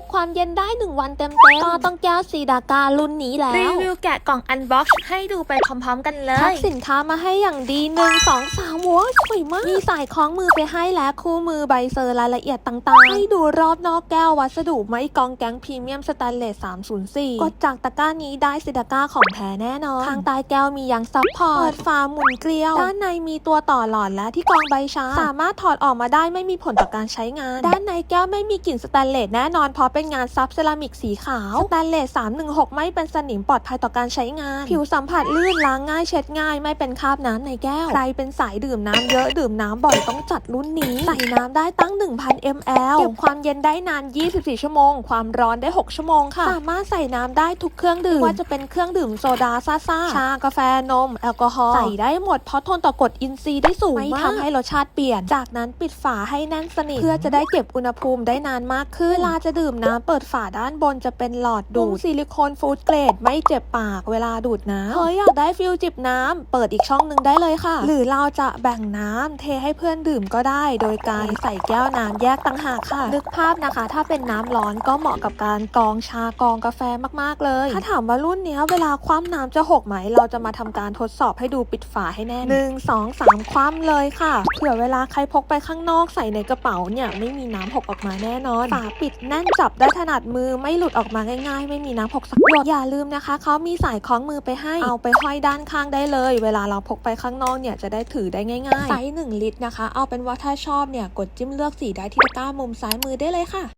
บความเย็นได้ 1 วันเต็มๆก็ต้องแก้วซีดาการุ่นนี้แล้ว รีวิวแกะกล่องอันบ็อกซ์ให้ดูไปพร้อมๆกันเลทักยสินค้ามาให้อย่างดีหนึ่งสองสามว้าวสวยมาก มีสายคล้องมือไปให้และคู่มือใบเซอร์รายละเอียดต่างๆ ให้ดูรอบนอกแก้ววัสดุไม้กองแก๊งพรีเมียมสแตนเลส304 กดจากตะกร้านี้ได้ซิดาก้าของแท้แน่นอน ทางใต้แก้วมียังซับพอร์ตเปิดฝาหมุนเกลียว ด้านในมีตัวต่อหลอดและที่กรองใบชา สามารถถอดออกมาได้ไม่มีผลต่อการใช้งาน ด้านในแก้วไม่มีกลิ่นสแตนเลสแน่นอนเพราะเป็นงานซับเซรามิกสีขาวสแตนเลส316 ไม่เป็นสนิมปลอดภัยต่อการใช้งาน ผิวสัมผัสลื่นล้างง่ายเช็ดง่าย ไม่เป็นคราบน้ำในแก้ว ใครเป็นสายดื่มน้ำเยอะดื่มน้ำบ่อยต้องจัดรุ่นนี้ ใส่น้ำได้ตั้ง 1,000 ml เก็บความเย็นได้นาน 24 ชั่วโมง ความร้อนได้ 6 ชั่วโมงค่ะ สามารถใส่น้ำได้ทุกเครื่องดื่ม ว่าจะเป็นเครื่องดื่มโซดาซ่าซาชากาแฟนม แอลกอฮอล์ ใส่ได้หมดเพราะทนต่อกรดอินทรีย์ได้สูงมากไม่ทำให้รสชาติเปลี่ยน จากนั้นปิดฝาให้แน่นสนิทเพื่อจะได้เก็บอุณหภูมิได้นานมากขึ้นเวลาจะดื่มน้ำเปิดฝาด้านบนจะเป็นหลอดดูดซิลิโคนฟู้ดเกรดไม่เจ็บปากเวลาดูดน้ำเฮ้ยอยากได้ฟิลจิบน้ำเปิดอีกช่องหนึ่งได้เลยค่ะ หรือเราจะแบ่งน้ำเทให้เพื่อนดื่มก็ได้ โดยการใส่แก้วน้ำแยกต่างหากค่ะ นึกภาพนะคะ ถ้าเป็นน้ำร้อนก็เหมาะกับการกรองชากรองกาแฟมากๆเลย ถ้าถามว่ารุ่นเนี้ยเวลาคว่ำน้ำจะหกไหม เราจะมาทำการทดสอบให้ดูปิดฝาให้แน่นหนึ่งสองสามคว่ำเลยค่ะเผื่อเวลาใครพกไปข้างนอกใส่ในกระเป๋าเนี่ยไม่มีน้ำหกออกมาแน่นอนฝาปิดแน่นจับได้ถนัดมือไม่หลุดออกมาง่ายๆ ไม่มีน้ำหกสักหยดอย่าลืมนะคะเขามีสายคล้องมือไปให้เอาไปห้อยด้านข้างได้เลย เวลาเราพกไปข้างนอกเนี่ยจะได้ถือได้ง่ายๆไซส์หนึ่งลิตรนะคะ เอาเป็นว่าถ้าชอบเนี่ยกดจิ้มเลือกสีได้ที่ตะกร้ามุมซ้ายมือได้เลยค่ะ